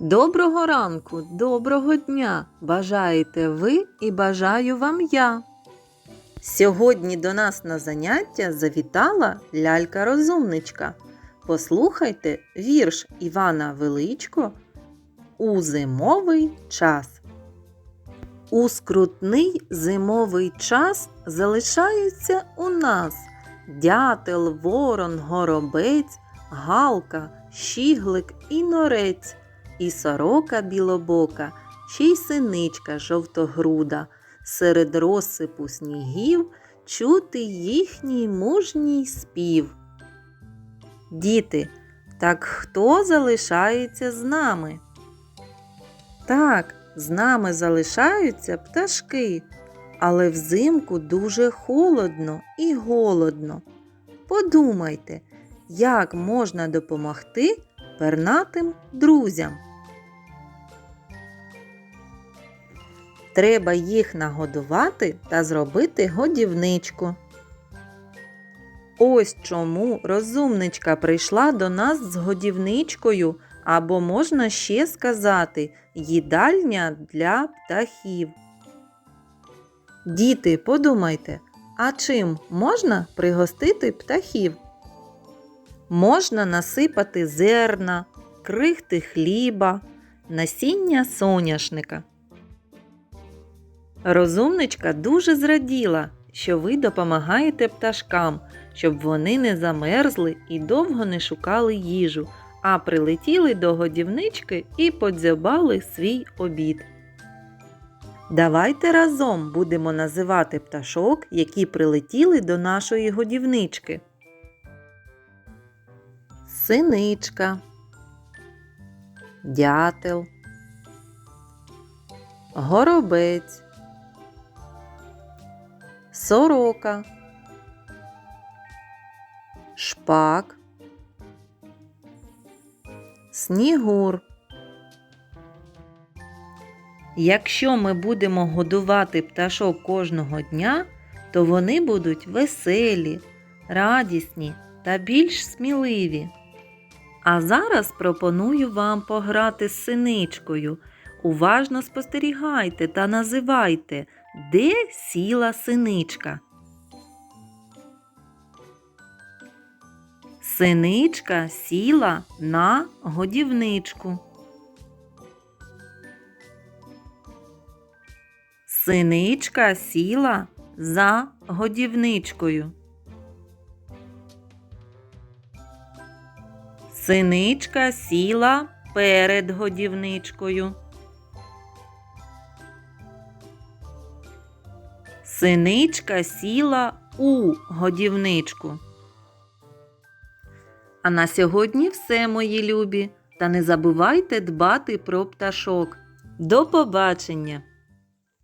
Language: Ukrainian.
Доброго ранку, доброго дня! Бажаєте ви і бажаю вам я. Сьогодні до нас на заняття завітала лялька-розумничка. Послухайте вірш Івана Величко у зимовий час. У скрутний зимовий час залишаються у нас дятел, ворон, горобець, галка, щіглик і норець, і сорока білобока, ще й синичка жовтогруда. Серед розсипу снігів чути їхній мужній спів. Діти, так хто залишається з нами? Так, з нами залишаються пташки, але взимку дуже холодно і голодно. Подумайте, як можна допомогти пернатим друзям. Треба їх нагодувати та зробити годівничку. Ось чому розумничка прийшла до нас з годівничкою, або можна ще сказати їдальня для птахів. Діти, подумайте, а чим можна пригостити птахів? Можна насипати зерна, крихти хліба, насіння соняшника. Розумничка дуже зраділа, що ви допомагаєте пташкам, щоб вони не замерзли і довго не шукали їжу, а прилетіли до годівнички і подзьобали свій обід. Давайте разом будемо називати пташок, які прилетіли до нашої годівнички. Синичка, дятел, горобець, сорока, шпак, снігур. Якщо ми будемо годувати пташок кожного дня, то вони будуть веселі, радісні та більш сміливі. А зараз пропоную вам пограти з синичкою. Уважно спостерігайте та називайте, де сіла синичка. Синичка сіла на годівничку. Синичка сіла за годівничкою. Синичка сіла перед годівничкою. Синичка сіла у годівничку. А на сьогодні все, мої любі. Та не забувайте дбати про пташок. До побачення!